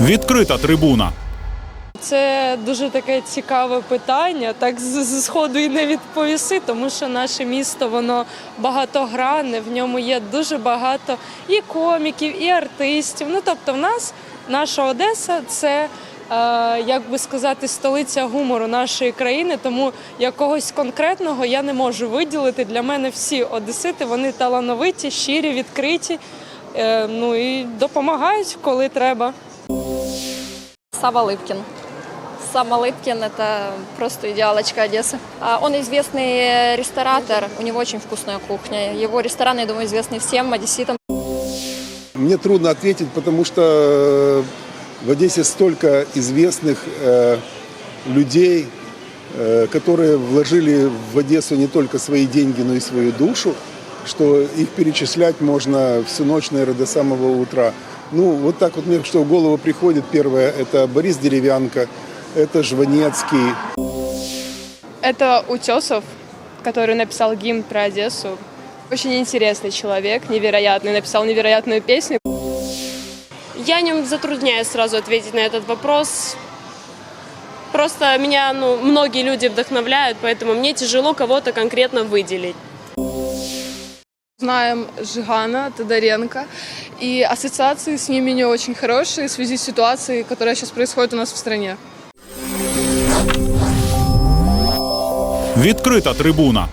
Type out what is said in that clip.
Відкрита трибуна. Це дуже таке цікаве питання. Так з сходу і не відповіси, тому що наше місто воно багатогранне. В ньому є дуже багато і коміків, і артистів. Ну тобто, в нас наша Одеса це. е, Як би сказати, столиця гумору нашої країни, тому якогось конкретного я не можу виділити. Для мене всі одесити вони талановиті, щирі, відкриті. е, Ну і допомагають, коли треба. Сава Лыпкин. Сава Лыпкин – это просто идеалочка Одессы. А Он известный ресторатор, у него очень вкусная кухня. Его ресторан, я думаю, известный всем одесситам. Мне трудно ответить, потому что э, в Одессе столько известных э, людей, э, которые вложили в Одессу не только свои деньги, но и свою душу, что их перечислять можно всю ночь, наверное, до самого утра. Ну, вот так вот мне что в голову приходит. Первое – это Борис Деревянко, это Жванецкий, Это Утесов, который написал гимн про Одессу. Очень интересный человек, невероятный, написал невероятную песню. Я о нем затрудняюсь сразу ответить на этот вопрос. Просто меня ну, многие люди вдохновляют, поэтому мне тяжело кого-то конкретно выделить. Знаем Жигана, Тодоренко, и ассоциации с ними не очень хорошие в связи с ситуацией, которая сейчас происходит у нас в стране. Відкрита трибуна.